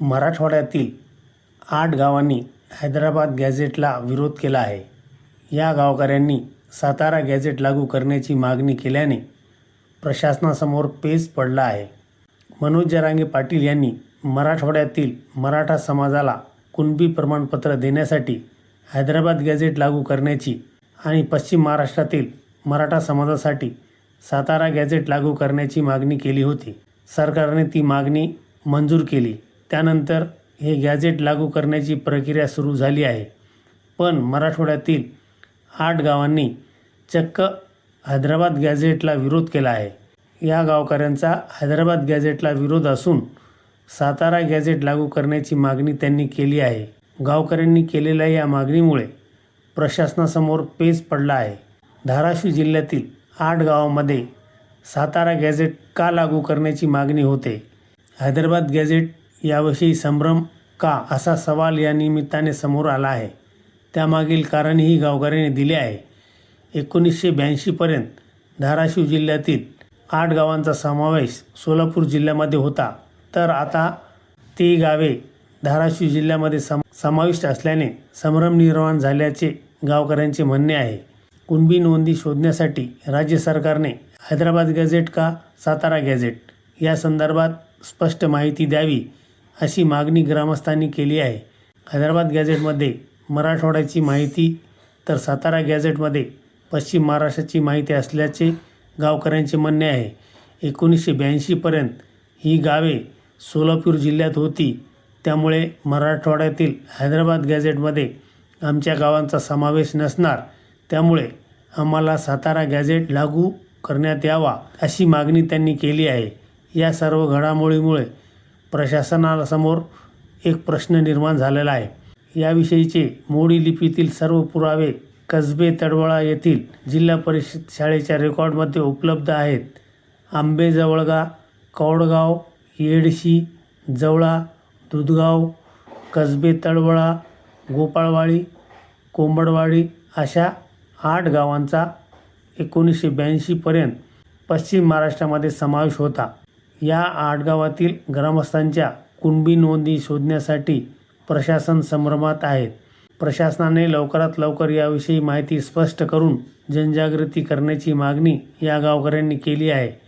मराठवाड्यातील आठ गावांनी हैदराबाद गॅझेटला विरोध केला आहे. या गावकऱ्यांनी सातारा गॅझेट लागू करण्याची मागणी केल्याने प्रशासनासमोर पेच पडला आहे. मनोज जरांगे पाटील यांनी मराठवाड्यातील मराठा समाजाला कुणबी प्रमाणपत्र देण्यासाठी हैदराबाद गॅझेट लागू करण्याची आणि पश्चिम महाराष्ट्रातील मराठा समाजासाठी सातारा गॅझेट लागू करण्याची मागणी केली होती. सरकारने ती मागणी मंजूर केली. त्यानंतर हे गॅझेट लागू करण्याची प्रक्रिया सुरू झाली आहे. पण मराठवाड्यातील आठ गावांनी चक्क हैदराबाद गॅझेटला विरोध केला आहे. या गावकऱ्यांचा हैदराबाद गॅझेटला विरोध असून सातारा गॅझेट लागू करण्याची मागणी त्यांनी केली आहे. गावकऱ्यांनी केलेल्या या मागणीमुळे प्रशासनासमोर पेच पडला आहे. धाराशिव जिल्ह्यातील आठ गावामध्ये सातारा गॅझेट का लागू करण्याची मागणी होते? हैदराबाद गॅझेट याविषयी संभ्रम का असा सवाल या निमित्ताने समोर आला आहे. त्यामागील कारणही गावकऱ्यांनी दिले आहे. एकोणीसशे ब्याऐंशीपर्यंत धाराशिव जिल्ह्यातील आठ गावांचा समावेश सोलापूर जिल्ह्यामध्ये होता. तर आता ती गावे धाराशिव जिल्ह्यामध्ये सम समाविष्ट असल्याने संभ्रम निर्माण झाल्याचे गावकऱ्यांचे म्हणणे आहे. कुणबी नोंदी शोधण्यासाठी राज्य सरकारने हैदराबाद गॅझेट का सातारा गॅझेट या संदर्भात स्पष्ट माहिती द्यावी अशी मागणी ग्रामस्थांनी केली आहे. हैदराबाद गॅझेटमध्ये मराठवाड्याची माहिती तर सातारा गॅझेटमध्ये पश्चिम महाराष्ट्राची माहिती असल्याचे गावकऱ्यांचे म्हणणे आहे. एकोणीसशे ब्याऐंशीपर्यंत ही गावे सोलापूर जिल्ह्यात होती. त्यामुळे मराठवाड्यातील हैदराबाद गॅझेटमध्ये आमच्या गावांचा समावेश नसणार. त्यामुळे आम्हाला सातारा गॅझेट लागू करण्यात यावा अशी मागणी त्यांनी केली आहे. या सर्व घडामोडीमुळे प्रशासनासमोर एक प्रश्न निर्माण झालेला आहे. याविषयीचे मोडी लिपीतील सर्व पुरावे कसबे तडवळा येथील जिल्हा परिषद शाळेच्या रेकॉर्डमध्ये उपलब्ध आहेत. आंबेजवळगा कौडगाव येडशी जवळा दुधगाव कसबे तळवळा गोपाळवाडी कोंबडवाडी अशा आठ गावांचा एकोणीसशे ब्याऐंशीपर्यंत पश्चिम महाराष्ट्रामध्ये समावेश होता. या आठ गावातील ग्रामस्थांच्या कुणबी नोंदी शोधण्यासाठी प्रशासन संभ्रमात आहेत प्रशासनाने लवकरात लवकर याविषयी माहिती स्पष्ट करून जनजागृती करण्याची मागणी या गावकऱ्यांनी केली आहे.